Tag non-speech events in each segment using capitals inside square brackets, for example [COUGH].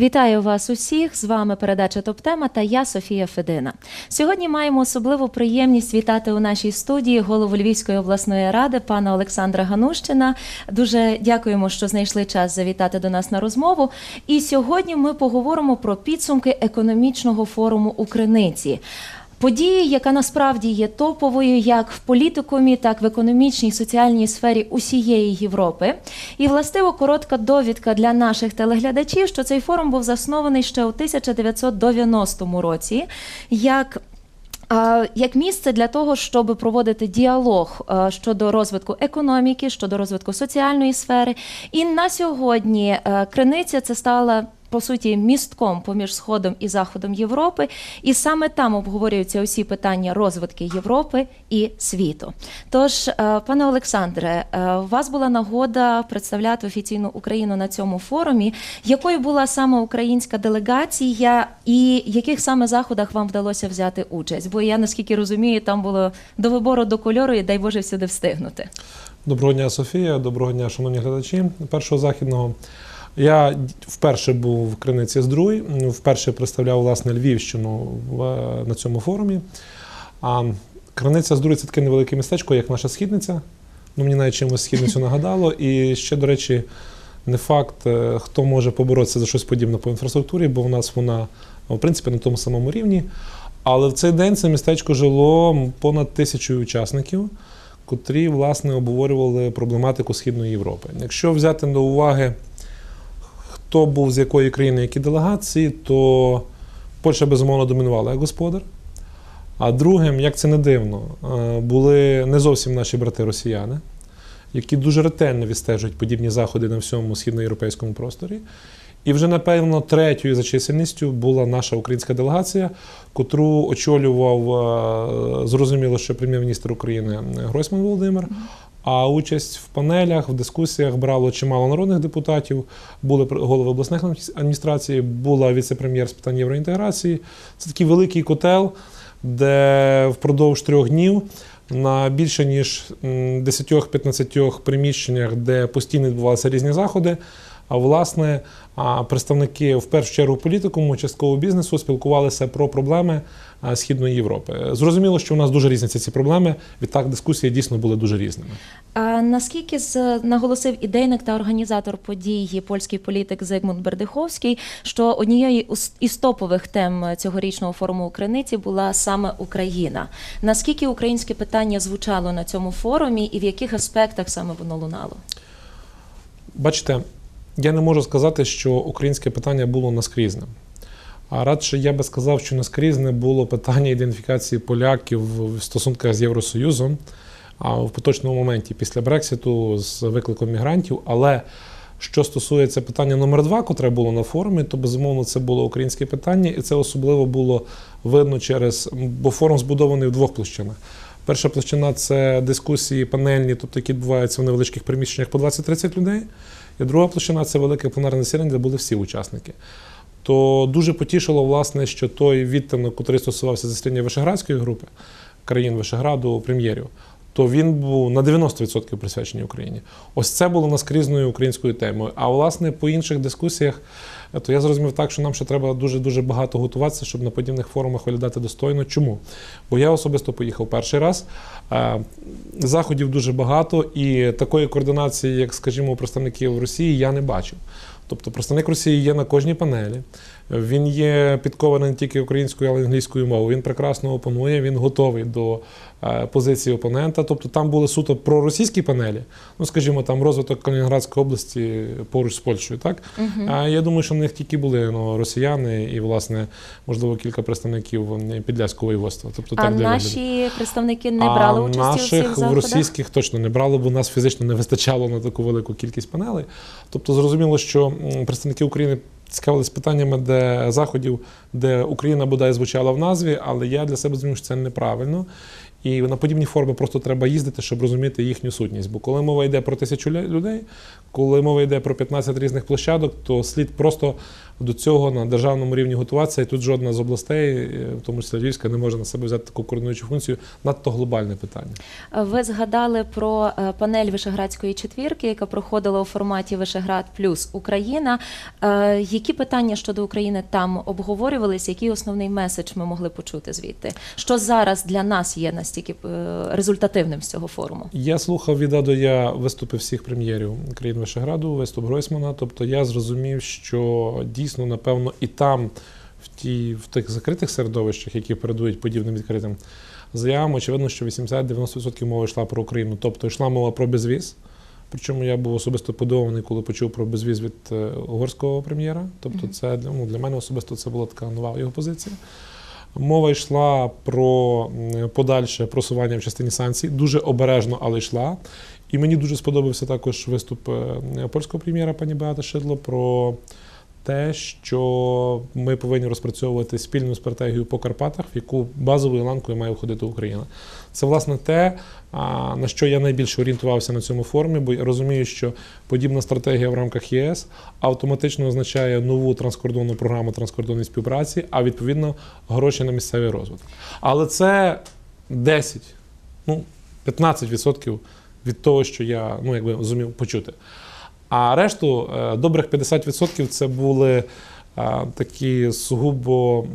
Вітаю вас усіх! З вами передача Топ-тема та я Софія Федина. Сьогодні маємо особливу приємність вітати у нашій студії голову Львівської обласної ради пана Олександра Ганущина. Дуже дякуємо, що знайшли час завітати до нас на розмову. І сьогодні ми поговоримо про підсумки економічного форуму у Криниці. Події, яка насправді є топовою як в політикумі, так в економічній соціальній сфері усієї Європи. І властиво коротка довідка для наших телеглядачів, що цей форум був заснований ще у 1990 році. як Як місце для того, щоб проводити діалог щодо розвитку економіки, щодо розвитку соціальної сфери, і на сьогодні а, Криниця це стала по суті містком поміж сходом і заходом Європи, і саме там обговорюються усі питання розвитку Європи і світу. Тож, е, пане Олександре, е, у вас була нагода представляти офіційну Україну на цьому форумі. Якою була саме українська делегація, і яких саме заходах вам вдалося взяти участь? Бо я наскільки розумію, там було до вибору до кольору, і дай Боже всюди встигнути. Доброго дня, Софія. Доброго дня, шановні глядачі першого західного. Я вперше був в Криниці Здруй, вперше представляв власне Львівщину в- на цьому форумі. А Криниця Здруй це таке невелике містечко, як наша східниця. Ну, мені навіть чимось східницю [LAUGHS] нагадало. І ще, до речі, не факт, е, хто може поборотися за щось подібне по інфраструктурі, бо в нас вона, в принципі, на тому самому рівні. Але в цей день це містечко жило понад тисячою учасників, котрі, власне, обговорювали проблематику Східної Європи. Якщо взяти до уваги, хто був з якої країни, які делегації, то Польща безумовно домінувала як господар. А другим, як це не дивно, е, були не зовсім наші брати росіяни, які дуже ретельно відстежують подібні заходи на всьому східноєвропейському просторі. І вже, напевно, третьою за чисельністю була наша українська делегація, котру очолював е, зрозуміло, що прем'єр-міністр України Гройсман Володимир. А участь в панелях, в дискусіях брало чимало народних депутатів, були голови обласних адміністрацій, була віце-прем'єр з питань євроінтеграції. Це такий великий котел, де впродовж трьох днів на більше ніж м, 10-15 приміщеннях, де постійно відбувалися різні заходи. А власне, представники в першу чергу політикуму, частково бізнесу спілкувалися про проблеми Східної Європи. Зрозуміло, що у нас дуже різняться ці проблеми. Відтак дискусії дійсно були дуже різними. А наскільки з наголосив ідейник та організатор події польський політик Зигмунд Бердиховський, що однією із- топових тем цьогорічного форуму у Криниці була саме Україна? Наскільки українське питання звучало на цьому форумі, і в яких аспектах саме воно лунало? Бачите, я не можу сказати, що українське питання було наскрізним. А радше я би сказав, що наскрізне було питання ідентифікації поляків в стосунках з Євросоюзом а в поточному моменті після Брекситу з викликом мігрантів. Але що стосується питання номер два, котре було на форумі, то безумовно це було українське питання, і це особливо було видно через бо форум збудований в двох площинах. Перша площина це дискусії панельні, тобто які відбуваються в невеличких приміщеннях по 20-30 людей. І друга площина це велике пленарне засідання, де були всі учасники. То дуже потішило, власне, що той відтинок, який стосувався засідання Вишеградської групи країн Вишеграду, прем'єрів, то він був на 90% присвячений Україні. Ось це було наскрізною українською темою. А власне по інших дискусіях, е, то я зрозумів так, що нам ще треба дуже дуже багато готуватися, щоб на подібних форумах виглядати достойно. Чому? Бо я особисто поїхав перший раз. Е, Заходів дуже багато, і такої координації, як, скажімо, представників Росії, я не бачив. Тобто представник Росії є на кожній панелі. Він є підкований не тільки українською, але й англійською мовою. Він прекрасно опонує, він готовий до е, позиції опонента. Тобто там були суто проросійські панелі. Ну, скажімо, там розвиток Калінінградської області поруч з Польщею. Так а я думаю, що в них тільки були ну, росіяни і, власне, можливо, кілька представників Підляського воєводства. Тобто А так для наші представники не брали а участі у наших цих в заходах? російських точно не брали, бо нас фізично не вистачало на таку велику кількість панелей. Тобто зрозуміло, що представники України цікавились питаннями, де заходів, де Україна бодай звучала в назві, але я для себе зрозумів, що це неправильно. І на подібні форми просто треба їздити, щоб розуміти їхню сутність. Бо коли мова йде про тисячу людей, коли мова йде про 15 різних площадок, то слід просто до цього на державному рівні готуватися. І тут жодна з областей, е, в тому числі Львівська, не може на себе взяти таку координуючу функцію. Надто глобальне питання. Ви згадали про е, панель Вишеградської четвірки, яка проходила у форматі Вишеград плюс Україна. Е, Які питання щодо України там обговорювалися? Який основний меседж ми могли почути звідти? Що зараз для нас є настільки е, результативним з цього форуму? Я слухав від до Я виступи всіх прем'єрів країн Вишеграду, виступ Гройсмана. Тобто я зрозумів, що дійсно, напевно, і там, в, ті, в тих закритих середовищах, які передують подібним відкритим заявам, очевидно, що 80-90% мови йшла про Україну. Тобто йшла мова про безвіз. Причому я був особисто подивований, коли почув про безвіз від е, угорського прем'єра. Тобто, це ну, для мене особисто це була така нова його позиція. Мова йшла про подальше просування в частині санкцій, дуже обережно, але йшла. І мені дуже сподобався також виступ е, польського прем'єра пані Беати Шидло про те, що ми повинні розпрацьовувати спільну стратегію по Карпатах, в яку базовою ланкою має входити Україна. Це власне те, на що я найбільше орієнтувався на цьому форумі, бо я розумію, що подібна стратегія в рамках єС автоматично означає нову транскордонну програму транскордонної співпраці, а відповідно гроші на місцевий розвиток. Але це 10, ну 15% від того, що я ну якби зумів почути. А решту е, добрих 50% це були такі сугубо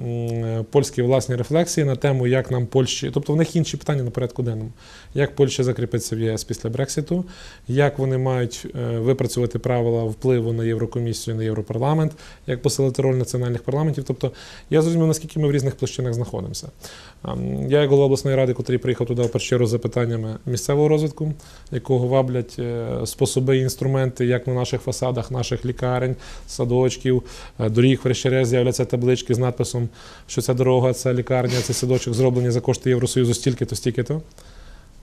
польські власні рефлексії на тему, як нам Польщі, тобто в них інші питання на порядку денному. Як Польща закріпиться в ЄС після Брекситу, як вони мають е, випрацювати правила впливу на Єврокомісію, на Європарламент, як посилити роль національних парламентів. Тобто я зрозумів, наскільки ми в різних площинах знаходимося. Я, як голова обласної ради, котрий приїхав туди першу за питаннями місцевого розвитку, якого ваблять е, способи і інструменти, як на наших фасадах, наших лікарень, садочків, е, доріг, врешті-решт з'являться таблички з надписом, що ця дорога, ця лікарня, цей садочок зроблені за кошти Євросоюзу стільки-то, стільки-то.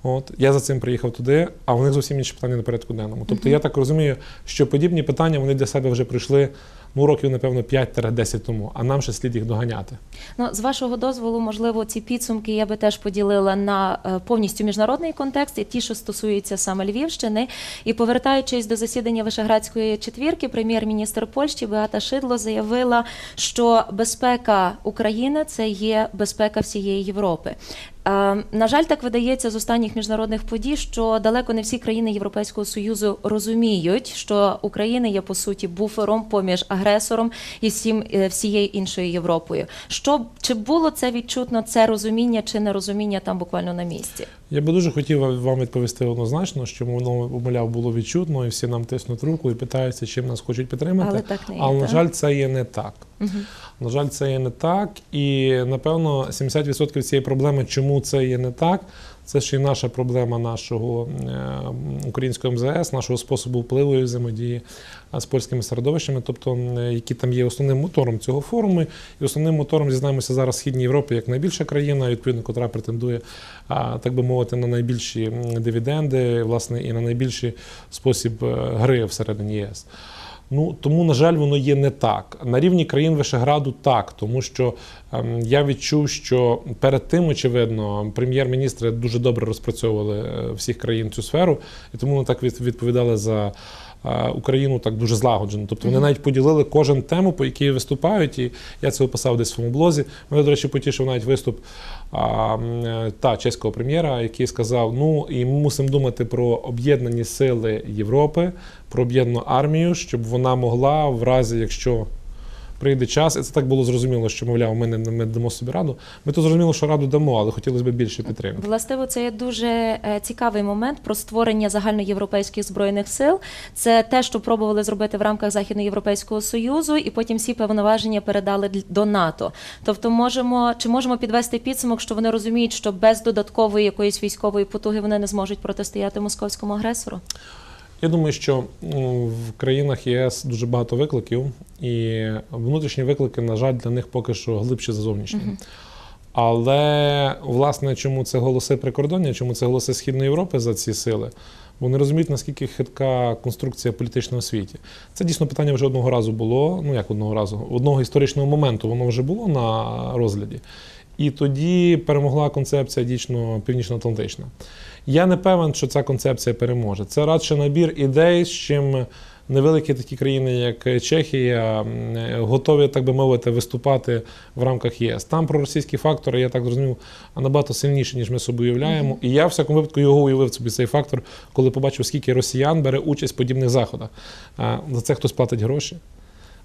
От я за цим приїхав туди, а у них зовсім інші питання на порядку денному. Тобто я так розумію, що подібні питання вони для себе вже прийшли ну років, напевно, 5-10 тому, а нам ще слід їх доганяти. Ну, з вашого дозволу, можливо, ці підсумки я би теж поділила на е, повністю міжнародний контекст і ті, що стосуються саме Львівщини. І повертаючись до засідання Вишеградської четвірки, прем'єр-міністр Польщі Беата Шидло заявила, що безпека України це є безпека всієї Європи. Е, На жаль, так видається з останніх міжнародних подій, що далеко не всі країни Європейського союзу розуміють, що Україна є по суті буфером поміж агресором і всім е, всією іншою Європою. Що чи було це відчутно, це розуміння чи нерозуміння там буквально на місці? Я би дуже хотів вам відповісти однозначно, що воно умовляв було відчутно, і всі нам тиснуть руку і питаються, чим нас хочуть підтримати. Але так не є, Але, на жаль, це є не так. Мгм. На жаль, це є не так. І напевно 70% цієї проблеми, чому це є не так, це ще й наша проблема нашого е, українського МЗС, нашого способу впливу і взаємодії з польськими середовищами, тобто е, які там є основним мотором цього форуму. І основним мотором зізнаємося зараз Східній Європі як найбільша країна, відповідно, котра претендує, так би мовити, на найбільші дивіденди, власне, і на найбільший спосіб е, гри всередині ЄС. Ну тому, на жаль, воно є не так. На рівні країн Вишеграду так, тому що ем, я відчув, що перед тим, очевидно, прем'єр-міністри дуже добре розпрацьовували е, всіх країн цю сферу, і тому вони так відповідали за. Е, Україну так дуже злагоджено. Тобто вони навіть поділили кожен тему, по якій виступають, і я це описав десь в своєму блозі. Мене, до речі, потішив навіть виступ а, е, та чеського прем'єра, який сказав: ну і ми мусимо думати про об'єднані сили Європи, про об'єднану армію, щоб вона могла, в разі, якщо прийде час, і це так було зрозуміло, що мовляв, ми не ми дамо собі раду. Ми то зрозуміло, що раду дамо, але хотілося б більше підтримки. Властиво, це є дуже е, цікавий момент про створення загальноєвропейських збройних сил. Це те, що пробували зробити в рамках Західноєвропейського союзу, і потім всі повноваження передали до НАТО. Тобто, можемо чи можемо підвести підсумок, що вони розуміють, що без додаткової якоїсь військової потуги вони не зможуть протистояти московському агресору. Я думаю, що в країнах ЄС дуже багато викликів, і внутрішні виклики, на жаль, для них поки що глибші за зовнішні. Але власне, чому це голоси прикордоння, чому це голоси Східної Європи за ці сили? Вони розуміють, наскільки хитка конструкція політична у світі. Це дійсно питання вже одного разу було. Ну як одного разу, одного історичного моменту воно вже було на розгляді. І тоді перемогла концепція дійсно північно-атлантична. Я не певен, що ця концепція переможе. Це радше набір ідей, з чим невеликі такі країни, як Чехія, готові, так би мовити, виступати в рамках ЄС. Там проросійські фактори, я так зрозумів, набагато сильніші, ніж ми собі уявляємо. І я в всякому випадку його уявив собі цей фактор, коли побачив, скільки росіян бере участь в подібних заходах. За це хтось платить гроші.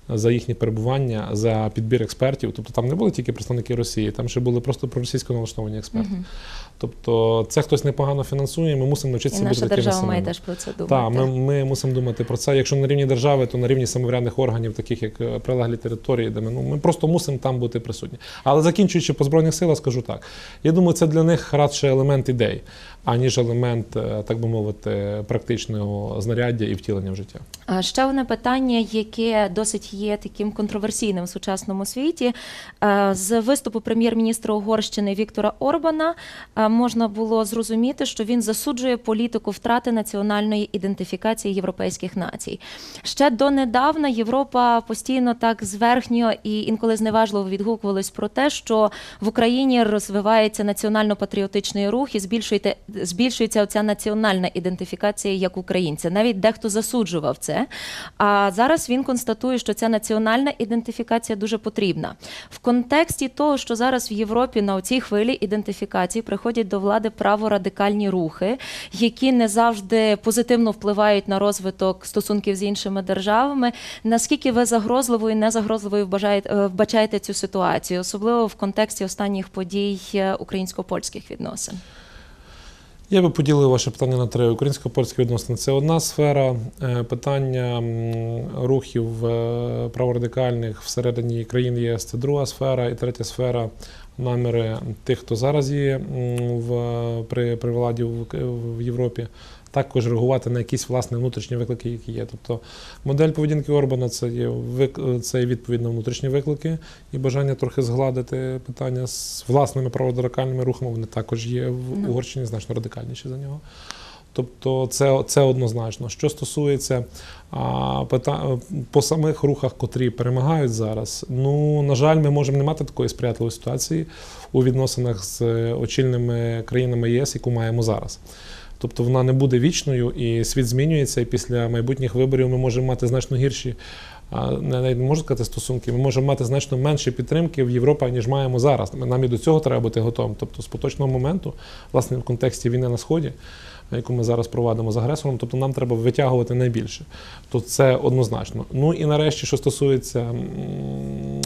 За їхнє перебування, за підбір експертів. Тобто там не були тільки представники Росії, там ще були просто проросійсько налаштовані експерти. Мгм. Тобто це хтось непогано фінансує, ми мусимо І навчитися наша бути такими держава має теж про це думати. Так, ми, ми мусимо думати про це. Якщо на рівні держави, то на рівні самоврядних органів, таких як е, прилеглі території, де ми ну ми просто мусимо там бути присутні. Але закінчуючи по збройних силах, скажу так: я думаю, це для них радше елемент ідей, аніж елемент, е, так би мовити, практичного знаряддя і втілення в життя. А Ще одне питання, яке досить є таким контроверсійним в сучасному світі. Е, З виступу прем'єр-міністра Угорщини Віктора Орбана е, можна було зрозуміти, що він засуджує політику втрати національної ідентифікації європейських націй. Ще донедавна Європа постійно так зверхньо і інколи зневажливо відгукувалась про те, що в Україні розвивається національно-патріотичний рух і збільшується, оця національна ідентифікація як українця. Навіть дехто засуджував це. А зараз він констатує, що ця національна ідентифікація дуже потрібна. В контексті того, що зараз в Європі на цій хвилі ідентифікації приходять до влади праворадикальні рухи, які не завжди позитивно впливають на розвиток стосунків з іншими державами. Наскільки ви загрозливою і незагрозливою е, вбачаєте цю ситуацію, особливо в контексті останніх подій е, українсько-польських відносин? Я би поділив ваше питання на три. Українсько-польські відносини це одна сфера. Е, Питання рухів е, праворадикальних всередині країн ЄС це друга сфера. І третя сфера наміри тих, хто зараз є в, при, при владі в, в Європі. Також реагувати на якісь власне внутрішні виклики, які є. Тобто модель поведінки Орбана це є це є відповідь внутрішні виклики і бажання трохи згладити питання з власними праворадикальними рухами. Вони також є в Ну. Угорщині значно радикальніші за нього. Тобто це, це однозначно. Що стосується а, пита, по самих рухах, котрі перемагають зараз, ну на жаль, ми можемо не мати такої сприятливої ситуації у відносинах з е, очільними країнами ЄС, яку маємо зараз. Тобто вона не буде вічною, і світ змінюється, і після майбутніх виборів ми можемо мати значно гірші. Навіть не можу сказати стосунки, ми можемо мати значно менше підтримки в Європі, ніж маємо зараз. Нам і до цього треба бути готовим. Тобто, з поточного моменту, власне, в контексті війни на сході, яку ми зараз проводимо з агресором, тобто нам треба витягувати найбільше. То це однозначно. Ну і нарешті, що стосується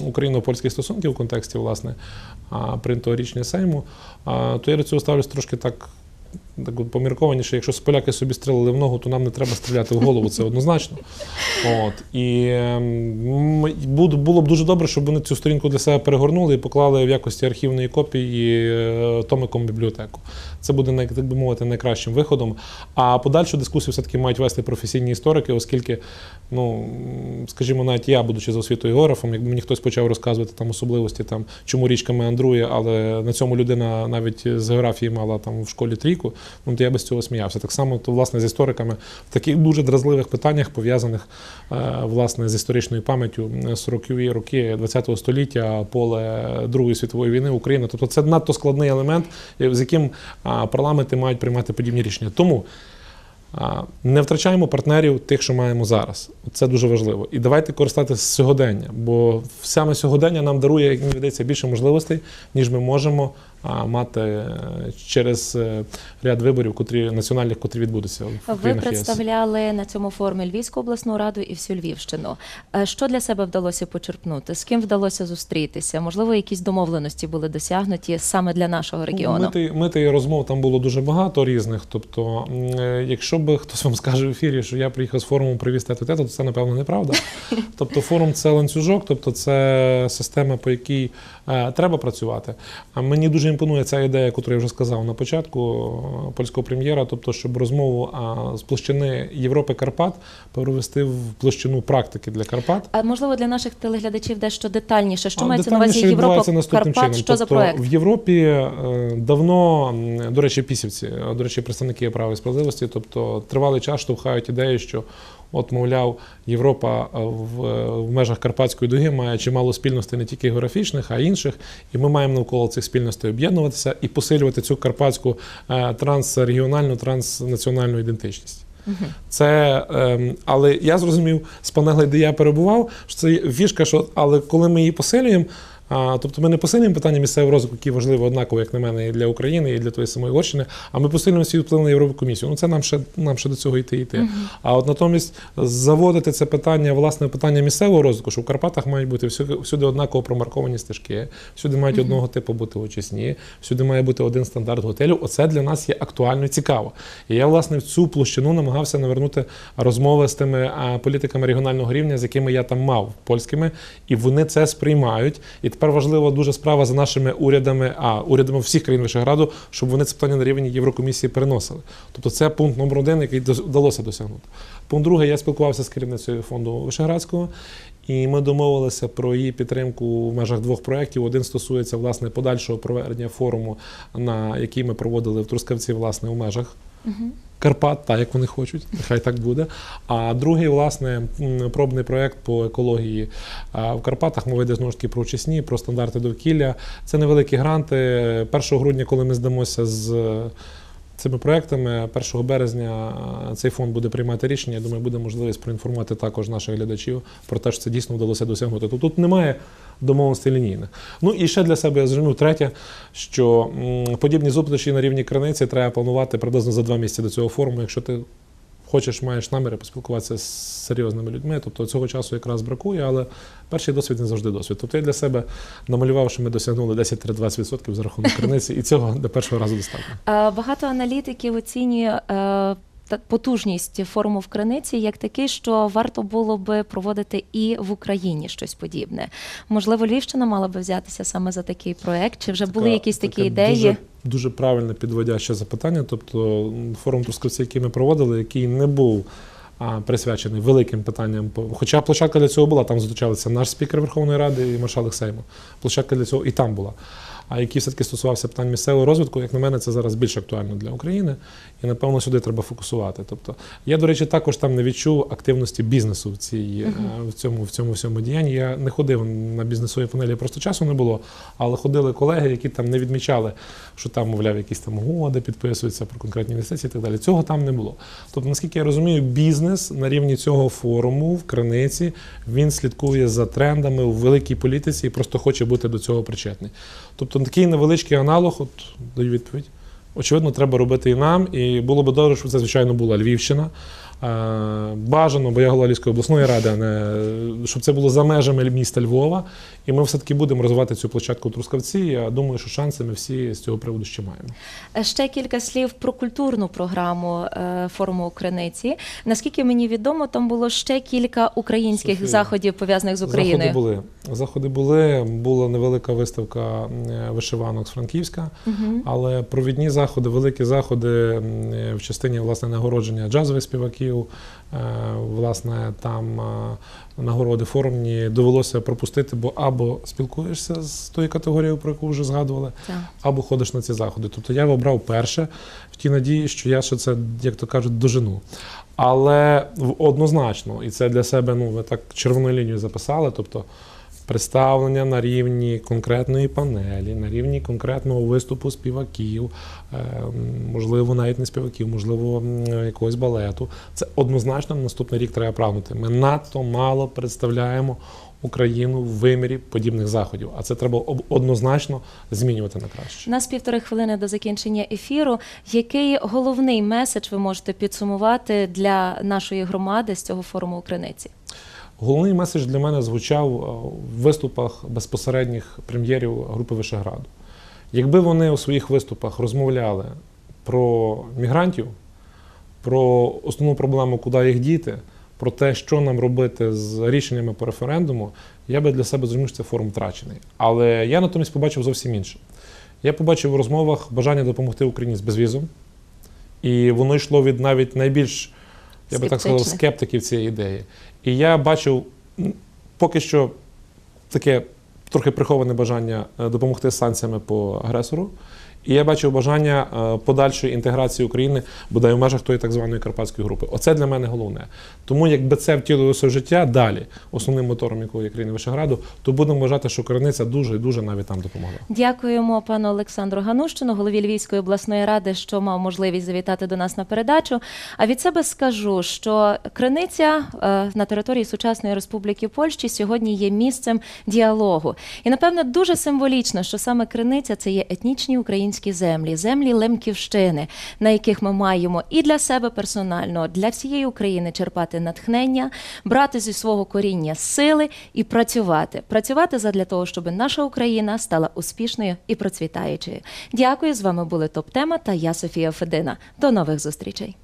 україно-польських стосунків в контексті власне прийнятого рішення Сейму, то я до цього ставлюсь трошки так. Так поміркованіше, якщо поляки собі стрілили в ногу, то нам не треба стріляти в голову, це однозначно. От. І ем, було б дуже добре, щоб вони цю сторінку для себе перегорнули і поклали в якості архівної копії е, томиком бібліотеку. Це буде, так би мовити, найкращим виходом. А подальшу дискусію все-таки мають вести професійні історики, оскільки, ну, скажімо, навіть я, будучи за освітою географом, якби мені хтось почав розказувати там особливості, там, чому річка меандрує, але на цьому людина навіть з географії мала там в школі трійку, ну, то я без цього сміявся. Так само, то, власне, з істориками в таких дуже дразливих питаннях, пов'язаних е, власне з історичною пам'яттю 40-ві роки ХХ століття, поле Другої світової війни Україна. Тобто це надто складний елемент, з яким парламенти мають приймати подібні рішення. Тому не втрачаємо партнерів тих, що маємо зараз. Це дуже важливо. І давайте користатися сьогодення, бо саме сьогодення нам дарує, як мені видається, більше можливостей, ніж ми можемо мати е, через е, ряд виборів, котрі національних, котрі відбудуться в Ви країнах ЄС. представляли на цьому форумі Львівську обласну раду і всю Львівщину. Е, Що для себе вдалося почерпнути? З ким вдалося зустрітися? Можливо, якісь домовленості були досягнуті саме для нашого регіону? Мити, мити розмов там було дуже багато різних. Тобто, якщо би хтось вам скаже в ефірі, що я приїхав з форуму привіз те, то це напевно неправда. [LAUGHS] Тобто, форум це ланцюжок, тобто це система, по якій треба працювати. А мені дуже імпонує ця ідея, яку я вже сказав на початку е, польського прем'єра, тобто, щоб розмову з площини Європи Карпат перевести в площину практики для Карпат. А можливо для наших телеглядачів дещо детальніше, що А, мається на увазі Європа Карпат? чином. Що за тобто, проект? В Європі е, давно, до речі, пісівці, е, до речі, представники права і справедливості, тобто тривалий час штовхають ідею, що От, мовляв, Європа е, в, е, в межах Карпатської дуги має чимало спільностей не тільки географічних, а й інших. І ми маємо навколо цих спільностей об'єднуватися і посилювати цю карпатську е, трансрегіональну, транснаціональну ідентичність. Це, ем, але я зрозумів з панелей, де я перебував, що це фішка, що але коли ми її посилюємо. Тобто ми не посилюємо питання місцевого розвитку, які важливі однаково, як на мене, і для України, і для тої самої Угорщини, а ми посилюємо свій вплив на Європейську Ну це нам ще нам ще до цього йти йти. А от натомість заводити це питання, власне, питання місцевого розвитку, що в Карпатах мають бути всюди, всюди однаково промарковані стежки, всюди мають одного типу бути очисні, всюди має бути один стандарт готелю. Оце для нас є актуально і цікаво. І я, власне, в цю площину намагався навернути розмови з тими політиками регіонального рівня, з якими я там мав польськими, і вони це сприймають. І тепер важлива дуже справа за нашими урядами, а урядами всіх країн Вишеграду, щоб вони це питання на рівні Єврокомісії переносили. Тобто це пункт номер один, який вдалося досягнути. Пункт другий, я спілкувався з керівницею фонду Вишеградського. І ми домовилися про її підтримку в межах двох проєктів. Один стосується власне подальшого проведення форуму, на який ми проводили в Трускавці, власне, у межах Карпат, так як вони хочуть, нехай так буде. А другий, власне, пробний проєкт по екології в Карпатах. Мова йде знову ж таки про очисні, про стандарти довкілля. Це невеликі гранти. 1 грудня, коли ми здамося з цими проектами, 1 березня цей фонд буде приймати рішення. Я думаю, буде можливість проінформувати також наших глядачів про те, що це дійсно вдалося досягнути. Тобто тут немає домовленостей лінійних. Ну і ще для себе я зрозумів третє, що подібні зустрічі на рівні краниці треба планувати приблизно за два місяці до цього форуму, якщо ти. Хочеш, маєш наміри поспілкуватися з серйозними людьми, тобто цього часу якраз бракує, але перший досвід не завжди досвід. Тобто я для себе намалював, що ми досягнули 10-20% за рахунок криниці, і цього до першого разу достатньо. Е, Багато аналітиків оцінює е, потужність форуму в Криниці як такий, що варто було би проводити і в Україні щось подібне. Можливо, Львівщина мала би взятися саме за такий проект, чи вже були якісь такі ідеї? Дуже, дуже правильне підводяще запитання. Тобто форум Трускавці, який ми проводили, який не був присвячений великим питанням. Хоча площадка для цього була, там зустрічалися наш спікер Верховної Ради і маршалок Сейму. Площадка для цього і там була. А який все-таки стосувався питань місцевого розвитку, як на мене, це зараз більш актуально для України, і напевно сюди треба фокусувати. Тобто, я, до речі, також там не відчув активності бізнесу в цій е, в цьому в цьому всьому діянні. Я не ходив на бізнесові панелі, просто часу не було. Але ходили колеги, які там не відмічали, що там, мовляв, якісь там угоди підписуються про конкретні інвестиції і так далі. Цього там не було. Тобто, наскільки я розумію, бізнес на рівні цього форуму в Криниці він слідкує за трендами у великій політиці і просто хоче бути до цього причетний. Тобто такий невеличкий аналог, от даю відповідь. Очевидно, треба робити і нам. І було б добре, щоб це, звичайно, була Львівщина. Е, Бажано, бо я голова Львівської обласної ради, а не щоб це було за межами міста Львова. І ми все-таки будемо розвивати цю площадку в Трускавці. Я думаю, що шанси ми всі з цього приводу ще маємо. Е, Ще кілька слів про культурну програму е, форуму у Криниці. Наскільки мені відомо, там було ще кілька українських Софія, заходів пов'язаних з Україною. Заходи були. Заходи були. Була невелика виставка вишиванок з Франківська, Мгм. але провідні заходи, великі заходи в частині власне нагородження джазових співаків. е, Власне, там е, нагороди форумні довелося пропустити, бо або спілкуєшся з тою категорією, про яку вже згадували, Так. або ходиш на ці заходи. Тобто я обрав перше в тій надії, що я ще це, як то кажуть, дожену. Але однозначно, і це для себе, ну, ви так червоною лінією записали, тобто представлення на рівні конкретної панелі, на рівні конкретного виступу співаків, е, можливо, навіть не співаків, можливо, якогось балету. Це однозначно на наступний рік треба прагнути. Ми надто мало представляємо Україну в вимірі подібних заходів, а це треба однозначно змінювати на краще. У нас півтори хвилини до закінчення ефіру. Який головний меседж ви можете підсумувати для нашої громади з цього форуму у Криниці? Головний меседж для мене звучав е, в виступах безпосередніх прем'єрів групи Вишеграду. Якби вони у своїх виступах розмовляли про мігрантів, про основну проблему, куди їх діти, про те, що нам робити з рішеннями по референдуму, я би для себе зрозумів, що це форум втрачений. Але я натомість побачив зовсім інше. Я побачив у розмовах бажання допомогти Україні з безвізом, і воно йшло від навіть найбільш, я би так сказав, скептиків цієї ідеї. І я бачив поки що таке трохи приховане бажання е, допомогти санкціями по агресору. І я бачив бажання е, подальшої інтеграції України, бодай в межах тої так званої карпатської групи. Оце для мене головне. Тому якби це втілилося в життя далі, основним мотором якого є країни Вишеграду, то будемо вважати, що Криниця дуже і дуже навіть там допомогла. Дякуємо пану Олександру Ганущину, голові Львівської обласної ради, що мав можливість завітати до нас на передачу. А від себе скажу, що Криниця е, на території сучасної Республіки Польщі сьогодні є місцем діалогу. І напевно дуже символічно, що саме Криниця це є етнічні українські землі, землі Лемківщини, на яких ми маємо і для себе персонально, для всієї України черпати натхнення, брати зі свого коріння сили і працювати. Працювати задля того, щоб наша Україна стала успішною і процвітаючою. Дякую. З вами були топ тема та я Софія Федина. До нових зустрічей.